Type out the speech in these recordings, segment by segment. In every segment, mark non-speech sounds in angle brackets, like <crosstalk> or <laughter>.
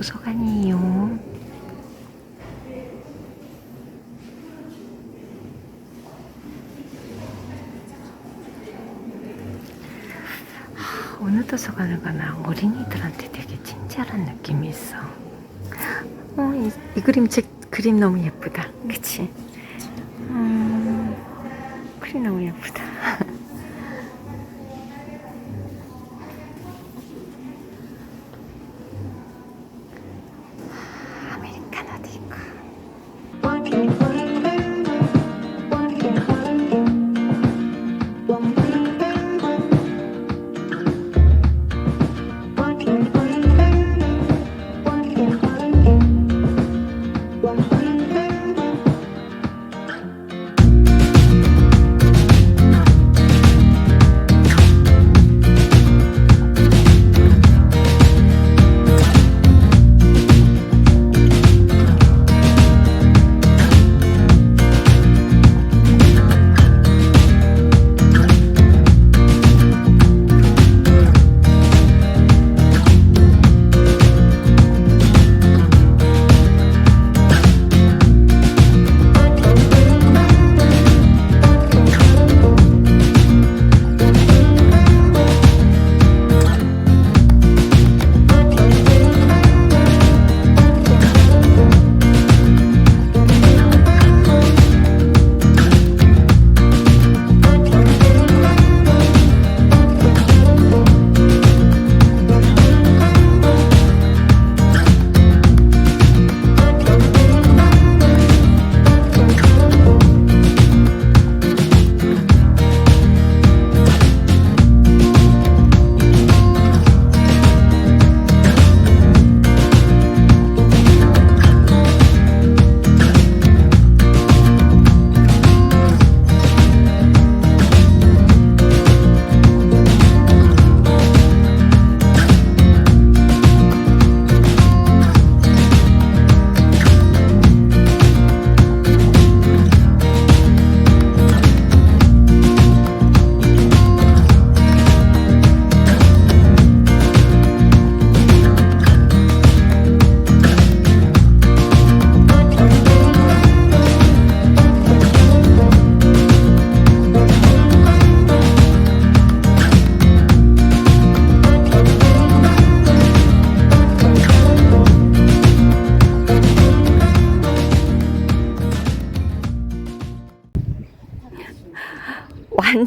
도서관이에요. 하, 어느 도서관을 가나 어린이들한테 되게 친절한 느낌이 있어. 어, 이, 이 그림책 그림 너무 예쁘다. 그치? 음, 그림 너무 예쁘다. <laughs>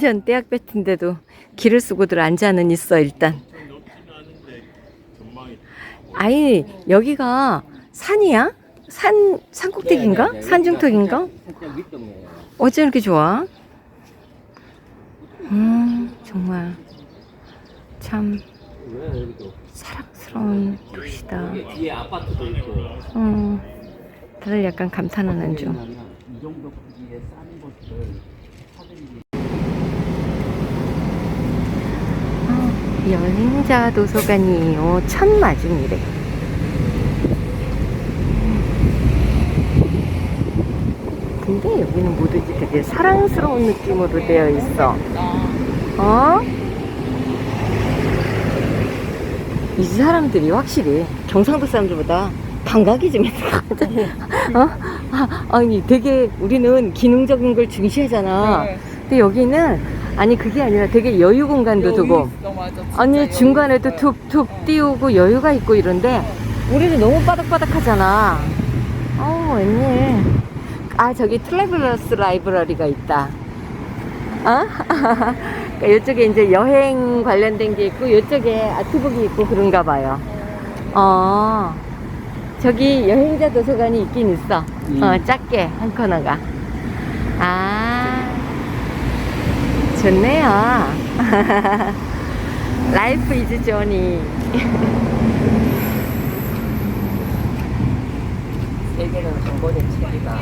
완전 떼약 뱉은데도 길을 쓰고들 앉아는 있어 일단. 아니 여기가 산이야? 산 산꼭대기인가? 네, 네, 네. 산중턱인가? 어째 이렇게 좋아? 음 정말 참 사랑스러운 도시다. 음, 다들 약간 감탄하는 중. 왜냐면 이 정도 크기의 싼 곳을 사들이 어, 여행자 도서관이에요. 천마중이래. 근데 여기는 뭐든지 되게 사랑스러운 느낌으로 되어 있어. 어? 이 사람들이 확실히 경상도 사람들보다 감각이 좀 있는 것 같아. 어? 아, 아니, 되게 우리는 기능적인 걸 중시하잖아. 네. 근데 여기는 아니 그게 아니라 되게 여유 공간도 두고 아니 중간에도. 툭툭 어. 띄우고 여유가 있고 이런데 우리는 너무 바닥바닥하잖아. 어우 웬일. 아 저기 트래블러스 라이브러리가 있다. 어? <laughs> 그러니까 이쪽에 이제 여행 관련된 게 있고 이쪽에 아트북이 있고 그런가 봐요. 어. 저기 여행자 도서관이 있긴 있어. 음. 어, 작게 한 코너가. 아. 좋네요. 라이프 이즈 조니. 세계는 책이다.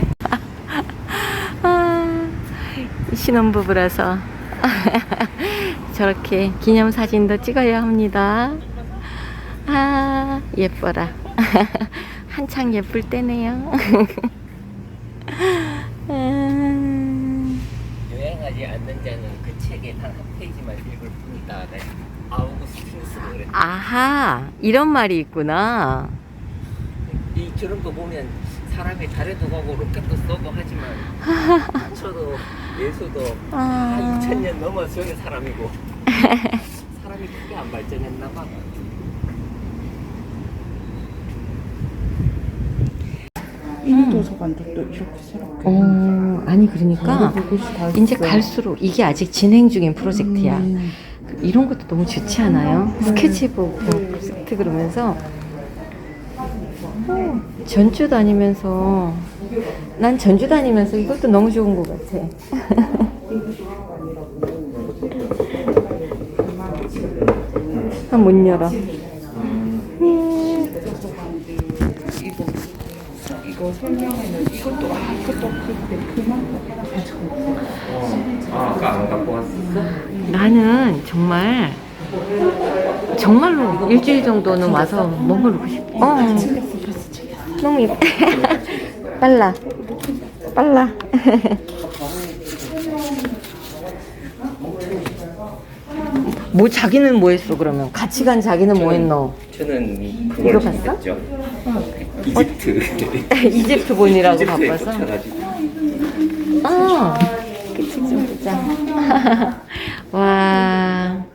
<laughs> 신혼부부라서 <laughs> 저렇게 기념사진도 찍어야 합니다. 아, 예뻐라. <laughs> 한창 예쁠 때네요. 음, 여행하지 않는 자는 그 책의 단 한 페이지만 읽을 뿐이다. 네. 아우구스티누스가 그랬다. 아하, 이런 말이 있구나. 저런 거 보면 사람이 달에도 가고 로켓도 쏘고 하지만 <laughs> 저도 예수도 아. 한 2000년 넘어 저게 사람이고 사람이 크게 안 발전했나 봐. 이 도서관들도 이렇게 새롭게 어, 아니 그러니까 곳이 다 이제 있어요. 갈수록 이게 아직 진행 중인 프로젝트야. 음. 이런 것도 너무 좋지 않아요? 스케치북 프로젝트 그러면서 어, 전주 다니면서 난 전주 다니면서 이것도 너무 좋은 것 같아. <laughs> 아, 못 열어. 음, 이거 이거 설명에는 이것도 아 이것도 그때 그만 아, 아까 안 갖고 왔었어? 나는 정말 정말로 일주일 정도는 와서 머무르고 싶어. 어. 너무 예뻐. <laughs> 빨라. 빨라. <laughs> 뭐 자기는 뭐 했어 그러면 같이 간 자기는 뭐 했노? 저는 이거 그걸 봤어? 했죠. 이집트. <laughs> 이집트 본이라고 이집트에 바빠서. 꽂혀가지고. 어, 그치 좀 보자. 와,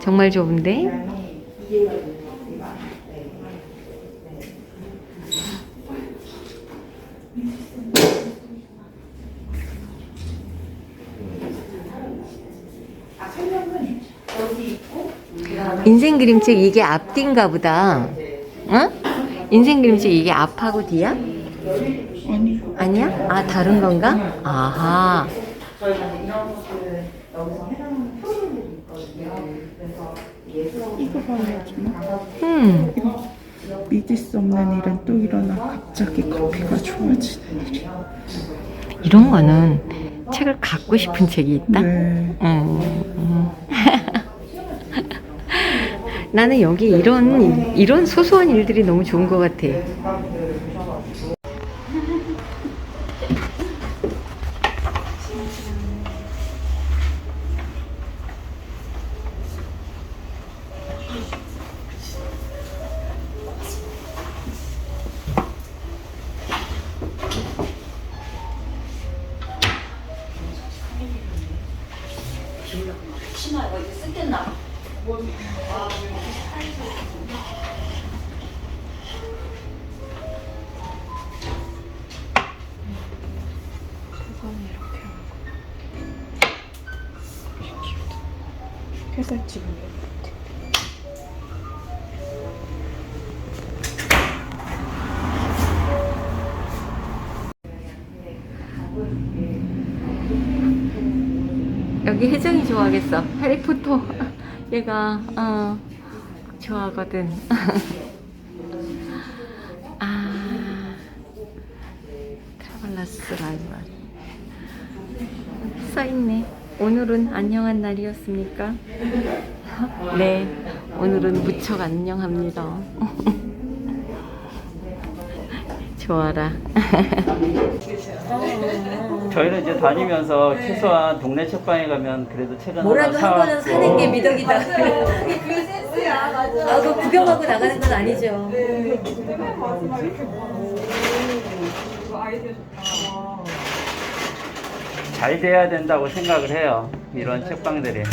정말 좋은데? 인생 그림책 이게 앞뒤인가 보다. 응? 인생 그림책 이게 앞하고 뒤야? 아니 아니야? 아 다른 건가? 아하. 이거 봐야지만 음. 믿을 수 없는 일은 또 일어나 갑자기 커피가 좋아지는 일이 이런 거는 책을 갖고 싶은 책이 있다. 네 음, 음. 나는 여기 이런 이런 소소한 일들이 너무 좋은 것 같아. 회 살집 여기 혜정이 좋아하겠어. 해리포터. <laughs> 얘가 어, 좋아하거든. <laughs> 아, 트라블라스 라이브러리. 써있네. 오늘은 안녕한 날이었습니까? 네, 오늘은 무척 안녕합니다. 좋아라. 저희는 이제 다니면서 최소한 동네 책방에 가면 그래도 책은 뭐라도 하나 한 거는 사왔고. 사는 게 미덕이다. 그게 센스야, 맞아. 아, 그 구경하고 나가는 건 아니죠. 잘 돼야 된다고 생각을 해요. 이런 책방들이.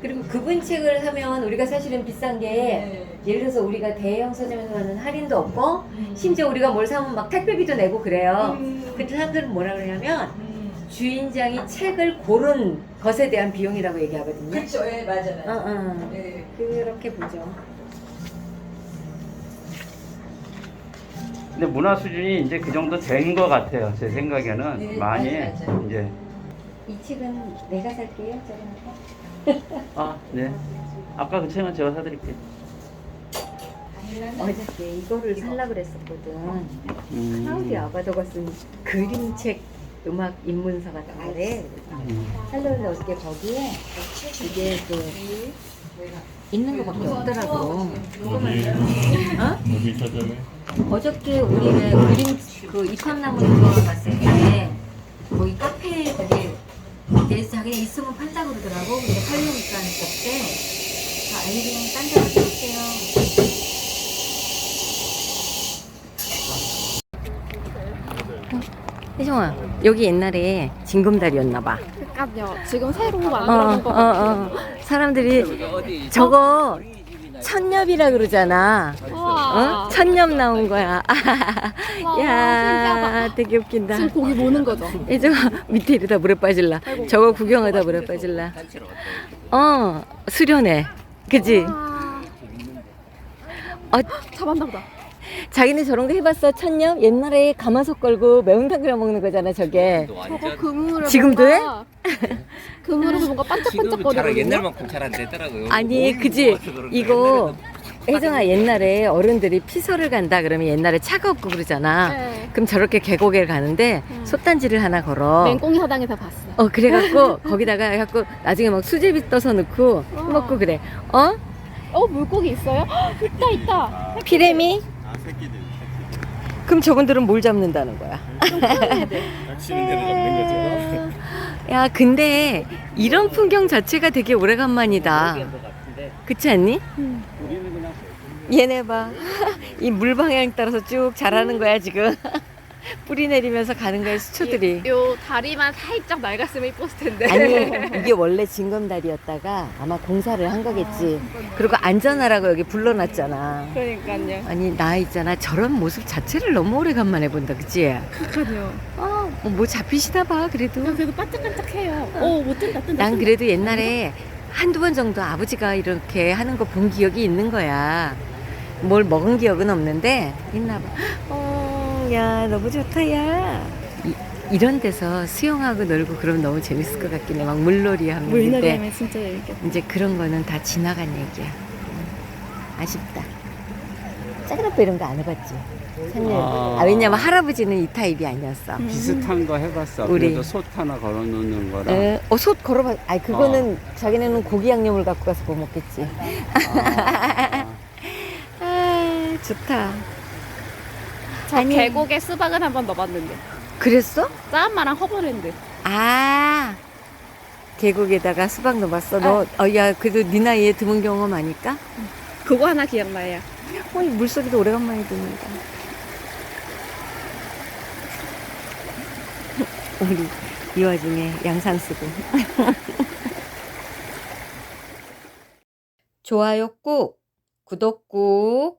그리고 그분 책을 사면 우리가 사실은 비싼 게 예를 들어서 우리가 대형 서점에서 하는 할인도 없고 심지어 우리가 뭘 사면 막 택배비도 내고 그래요. 그때 사람들은 뭐라 그러냐면 주인장이 책을 고른 것에 대한 비용이라고 얘기하거든요. 그렇죠, 예, 맞아, 어, 맞아. 어. 예. 그렇게 보죠. 근데 문화 수준이 이제 그 정도 된 것 같아요. 제 생각에는 네, 많이 맞아요. 이제 이 책은 내가 살게요. 저는. 아 네. 아까 그 책은 제가 사드릴게요. 어저께 이거를 살라 그랬었거든. 음. 클라우디 아바도가 쓴 그림책 음악 입문서 같은 거래. 음. 살려는데 어저께 거기에 이게 그 있는 거밖에 없더라고. 어? 어디 찾아내? 어저께 우리 왜 그림 그 입학나무 그거 갔을 때 거기 카페에 그게 내 자기네 있으면 판다 그러더라고. 근데 팔리니까 없대. 아, 아니 그냥 딴 데로 갈게요. 어, 혜정아 여기 옛날에 징검다리였나 봐. 그러니까요. 지금 새로 만들어진 어, 거 같아요 어, 어. 사람들이 저거 천엽이라 그러잖아. 와. 어? 천엽 나온 거야. <laughs> 와, 야, 신기하다. 되게 웃긴다. 지금 고기 모는 거죠? 혜정아, <laughs> 밑에 이러다 물에 빠질라. 저거 구경하다 물에 빠질라. 어, 수련회. 그지? 와. 어, 잡았나 보다. 자기네 저런 거 해봤어? 천엽? 옛날에 가마솥 걸고 매운탕 끓여 먹는 거잖아, 저게. 저거 그물에 지금도 뭔가 <laughs> 그물에서 뭔가 지금은 잘 반짝반짝거리거든요. 옛날만큼 잘 안 되더라고요. 아니, 그지? 그런가. 이거, 옛날에는 혜정아, 옛날에 어른들이 피서를 간다 그러면 옛날에 차가 없고 그러잖아. 네. 그럼 저렇게 계곡에 가는데 음. 솥단지를 하나 걸어. 맹꽁이 사당에서 봤어 요. 어, 그래갖고 <laughs> 거기다가 해갖고 나중에 막 수제비 떠서 넣고 와. 먹고 그래. 어? 어 물고기 있어요? 헉, 있다 있다. 피레미? 그럼 저분들은 뭘 잡는다는 거야? 낚시는 데로 잡는 거죠. 야, 근데 이런 풍경 자체가 되게 오래간만이다. 그렇지 않니? 음. 얘네 봐. <laughs> 이 물 방향 따라서 쭉 자라는 거야, 지금. <laughs> 뿌리 내리면서 가는 거야, 수초들이. 이- 요 다리만 살짝 낡았으면 이뻤을 텐데. 아니, <laughs> 이게 원래 징검다리였다가 아마 공사를 한 거겠지. 그리고 안전하라고 여기 불러놨잖아. 그러니까요. 아니, 나 있잖아. 저런 모습 자체를 너무 오래간만에 본다, 그치? 그러니까요. 어, 뭐 잡히시나 봐, 그래도. 그래도 반짝반짝해요. 오, 못 뜬다 뜬다. 난 뜬다. 그래도 옛날에 한두 번 정도 아버지가 이렇게 하는 거 본 기억이 있는 거야. 뭘 먹은 기억은 없는데, 있나 봐. 어, 야, 너무 좋다, 야. 이, 런 데서 수영하고 놀고 그러면 너무 재밌을 것 같긴 해. 막 물놀이 하면. 물놀이 근데 하면 진짜 재밌겠다. 이제 그런 거는 다 지나간 얘기야. 음, 아쉽다. 작은 아빠 이런 거 안 해봤지? 산일. 아. 아, 왜냐면 할아버지는 이 타입이 아니었어. 비슷한 거 해봤어. 우리. 그래도 솥 하나 걸어놓는 거라. 에, 어, 솥 걸어봐. 아니, 그거는 자기네는 고기 양념을 갖고 가서 뭐 먹겠지. 아, <laughs> 아, 좋다. 저 아니. 계곡에 수박은 한 번 넣어봤는데. 그랬어? 짠마랑 허브랜드. 아, 계곡에다가 수박 넣어봤어. 너, 어, 야, 그래도 네 나이에 드문 경험 아닐까? 그거 하나 기억나요. 어, 이 물소리도 오래간만에 듣는다. 우리 이 와중에 양산 쓰고. 좋아요 꾹, 구독 꾹.